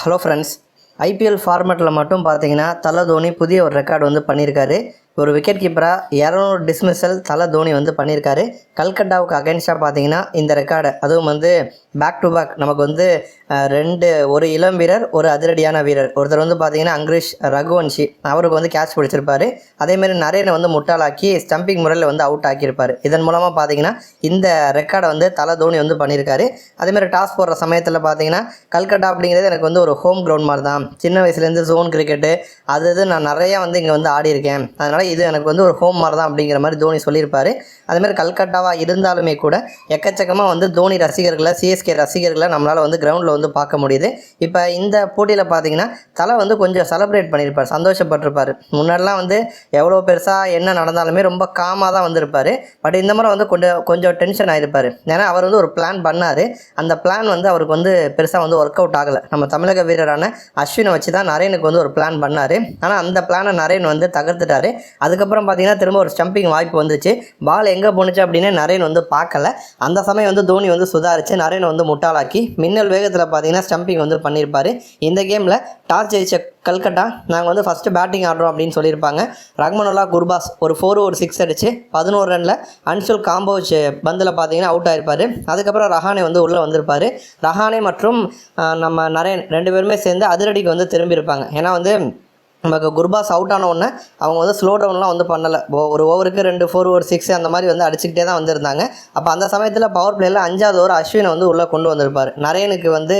Hello friends IPL ஃபார்மேட்டில் மட்டும் பார்த்தீங்கன்னா தலை தோனி புதிய ஒரு ரெக்கார்டு வந்து பண்ணியிருக்காரு. ஒரு விக்கெட் கீப்பராக இரநூறு டிஸ்மிஸல் தலை தோனி வந்து பண்ணியிருக்காரு. கல்கட்டாவுக்கு அகைன்ஸ்டாக பார்த்தீங்கன்னா இந்த ரெக்கார்டு அதுவும் வந்து பேக் டு பேக் நமக்கு வந்து ரெண்டு ஒரு இளம் வீரர் ஒரு அதிரடியான வீரர். ஒருத்தர் வந்து பார்த்தீங்கன்னா அங்கிரிஷ் ரகுவன்ஷி அவருக்கு வந்து கேட்ச் பிடிச்சிருப்பாரு. அதேமாரி நரேனை வந்து முட்டாளாக்கி ஸ்டம்பிங் முறையில் வந்து அவுட் ஆக்கியிருப்பார். இதன் மூலமாக பார்த்தீங்கன்னா இந்த ரெக்கார்டை வந்து தலை தோனி வந்து பண்ணியிருக்காரு. அதேமாதிரி டாஸ் போடுற சமயத்தில் பார்த்தீங்கன்னா கல்கட்டா அப்படிங்கிறது எனக்கு வந்து ஒரு ஹோம் கிரவுண்ட் மாதிரி தான். சின்ன வயசுலேருந்து ஜோன் கிரிக்கெட்டு அது இது நான் நிறையா வந்து இங்கே வந்து ஆடி இருக்கேன் அதனால் இது எனக்கு வந்து ஒரு ஹோம் மாதிரி தான் அப்படிங்கிற மாதிரி தோனி சொல்லியிருப்பாரு. அதுமாதிரி கல்கட்டாவாக இருந்தாலுமே கூட எக்கச்சக்கமாக வந்து தோனி ரசிகர்களை சிஎஸ்கே ரசிகர்களை நம்மளால் வந்து கிரவுண்டில் வந்து பார்க்க முடியுது. இப்போ இந்த போட்டியில் பார்த்தீங்கன்னா தலை வந்து கொஞ்சம் செலப்ரேட் பண்ணியிருப்பார். சந்தோஷப்பட்டிருப்பார். முன்னாடிலாம் வந்து எவ்வளோ பெருசாக என்ன நடந்தாலுமே ரொம்ப காமாக தான் வந்திருப்பார். பட் இந்த முறை வந்து கொஞ்சம் கொஞ்சம் டென்ஷன் ஆகிருப்பார் ஏன்னா அவர் வந்து ஒரு பிளான் பண்ணார். அந்த பிளான் வந்து அவருக்கு வந்து பெருசாக வந்து ஒர்க் அவுட் ஆகலை. நம்ம தமிழக வீரரான அஸ்வினை வச்சு தான் நரேனுக்கு வந்து ஒரு பிளான் பண்ணார். ஆனால் அந்த பிளானை நரேன் வந்து தகர்த்துட்டாரு. அதுக்கப்புறம் பார்த்தீங்கன்னா திரும்ப ஒரு ஸ்டம்பிங் வாய்ப்பு வந்துச்சு பால் எங்கே போணுச்சு அப்படின்னு நரேன் வந்து பார்க்கல. அந்த சமயம் வந்து தோனி வந்து சுதாரிச்சு நரேனை வந்து முட்டாளாக்கி மின்னல் வேகத்தில் பார்த்தீங்கன்னா ஸ்டம்பிங் வந்து பண்ணியிருப்பார். இந்த கேமில் டாஸ் ஜெயிச்ச கல்கட்டா நாங்கள் வந்து ஃபஸ்ட்டு பேட்டிங் ஆடுறோம் அப்படின்னு சொல்லியிருப்பாங்க. ரஹ்மனுல்லா குர்பாஸ் ஒரு ஃபோர் ஒரு சிக்ஸ் அடிச்சு பதினோரு ரனில் அன்சுல் காம்போச் பந்தில் பார்த்தீங்கன்னா அவுட் ஆகிருப்பார் அதுக்கப்புறம் ரஹானே வந்து உள்ளே வந்திருப்பார். ரஹானே மற்றும் நம்ம நரேன் ரெண்டு பேருமே சேர்ந்து அதிரடிக்கு வந்து திரும்பியிருப்பாங்க. ஏன்னா வந்து நமக்கு குர்பாஸ் அவுட் ஆன உடனே அவங்க வந்து ஸ்லோ டவுன்லாம் வந்து பண்ணலை. ஒரு ஓவருக்கு ரெண்டு ஃபோர் ஒரு சிக்ஸ் அந்த மாதிரி வந்து அடிச்சுக்கிட்டே தான் வந்திருந்தாங்க. அப்போ அந்த சமயத்தில் பவர் பிளேயில் அஞ்சாவது ஓவர் அஸ்வினை வந்து உள்ளே கொண்டு வந்திருப்பார். நரேனுக்கு வந்து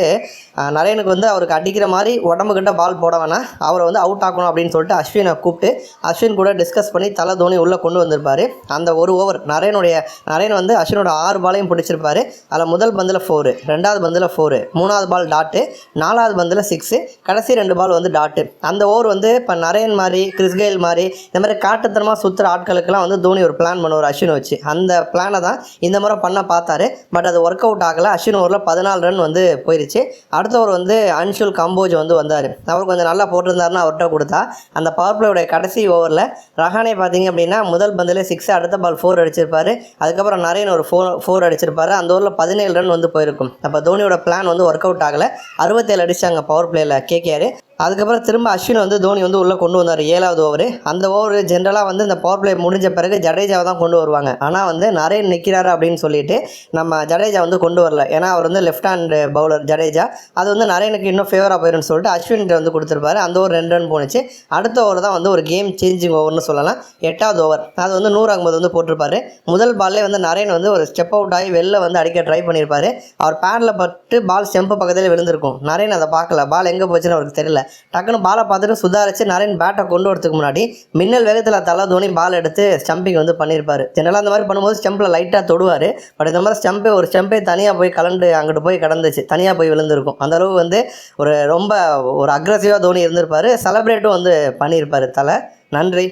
நரேனுக்கு வந்து அவருக்கு அடிக்கிற மாதிரி உடம்புக்கிட்ட பால் போட வேணாம். அவரை வந்து அவுட் ஆக்கணும் அப்படின்னு சொல்லிட்டு அஸ்வினை கூப்பிட்டு அஸ்வின் கூட டிஸ்கஸ் பண்ணி தலை தோனி உள்ளே கொண்டு வந்திருப்பார். அந்த ஒரு ஓவர் நரேனுடைய நரேன் வந்து அஸ்வினோட ஆறு பாலையும் பிடிச்சிருப்பாரு. அதில் முதல் பந்தில் ஃபோரு ரெண்டாவது பந்தில் ஃபோரு மூணாவது பால் டாட்டு நாலாவது பந்தில் சிக்ஸு கடைசி ரெண்டு பால் வந்து டாட்டு அந்த ஓவர் வந்து இப்போ நரேன் மாதிரி கிறிஸ்கெயில் மாதிரி இந்த மாதிரி காட்டுத்தனமாக சுற்றுற ஆட்களுக்கெல்லாம் வந்து தோனி ஒரு பிளான் பண்ணுவார் அஸ்வினை வச்சு. அந்த பிளானை தான் இந்த முறை பண்ண பார்த்தாரு. பட் அது ஒர்க் அவுட் ஆகலை. அஸ்வின் ஓவரில் பதினாலு ரன் வந்து போயிருச்சு. அடுத்தவர் வந்து அன்ஷுல் கம்போஜ் வந்து வந்தார். அவர் கொஞ்சம் நல்லா போட்டிருந்தாருன்னு அவர்கிட்ட கொடுத்தா. அந்த பவர் பிளேயோட கடைசி ஓவரில் ரஹானே பார்த்தீங்க அப்படின்னா முதல் பந்தில் சிக்ஸ் அடுத்த பால் ஃபோர் அடிச்சிருப்பாரு. அதுக்கப்புறம் நரேன் ஒரு ஃபோர் ஃபோர் அடிச்சிருப்பாரு. அந்த ஓவரில் பதினேழு ரன் வந்து போயிருக்கும். அப்போ தோனியோட பிளான் வந்து ஒர்க் அவுட் ஆகலை. அறுபத்தேழு அடிச்சாங்க பவர் பிளேயில் கேகேஆர் அதுக்கப்புறம் திரும்ப அஸ்வின் வந்து தோனி வந்து உள்ளே கொண்டு வந்தார் ஏழாவது ஓவர் அந்த ஓவர் ஜென்ரலாக வந்து இந்த பவர் பிளே முடிஞ்ச பிறகு ஜடேஜாவை தான் கொண்டு வருவாங்க. ஆனால் வந்து நிறைய நிற்கிறாரு அப்படின்னு சொல்லிட்டு நம்ம ஜடேஜா வந்து கொண்டு வரல. ஏன்னா அவர் வந்து லெஃப்ட் ஹேண்ட் பவுலர் ஜடேஜா. அது வந்து நரேனுக்கு இன்னும் ஃபேவராக போயிடும்னு சொல்லிட்டு அஸ்வின் வந்து கொடுத்துருப்பாரு. அந்த ஒரு ரெண்டு ரன் போணுச்சு. அடுத்த ஓவர் தான் வந்து ஒரு கேம் சேஞ்சிங் ஓவர்னு சொல்லலாம். எட்டாவது ஓவர் அது வந்து நூறு அகமது வந்து போட்டிருப்பாரு. முதல் பால்லே வந்து நரேன் வந்து ஒரு ஸ்டெப் அவுட் ஆகி வெளில வந்து அடிக்க ட்ரை பண்ணியிருப்பாரு அவர் பேனில் பட்டு பால் ஸ்டெம்பு பக்கத்தில் விழுந்திருக்கும். நரேன் அதை பார்க்கல. பால் எங்கே போச்சுன்னு அவருக்கு தெரியல. டக்குன்னு பாலை பார்த்துட்டு சுதாரிச்சு நரேன் பேட்டை கொண்டு வரதுக்கு முன்னாடி மின்னல் வேகத்தில் தலை தோனி பால் எடுத்து ஸ்டம்பிங் வந்து பண்ணியிருப்பார். ஜெனரலாக அந்த மாதிரி பண்ணும்போது ஸ்டம்பில் லைட்டாக தொடுவார். பட் இந்த மாதிரி ஸ்டம்பே ஒரு ஸ்டம்பே தனியாக போய் கலண்டு அங்கிட்டு போய் கடந்துச்சு. தனியாக போய் விழுந்திருக்கும். அந்த அளவு வந்து ஒரு ரொம்ப ஒரு அக்ரஸிவாக தோனி இருந்திருப்பார். செலப்ரேட்டும் வந்து பண்ணியிருப்பார் தலை. நன்றி.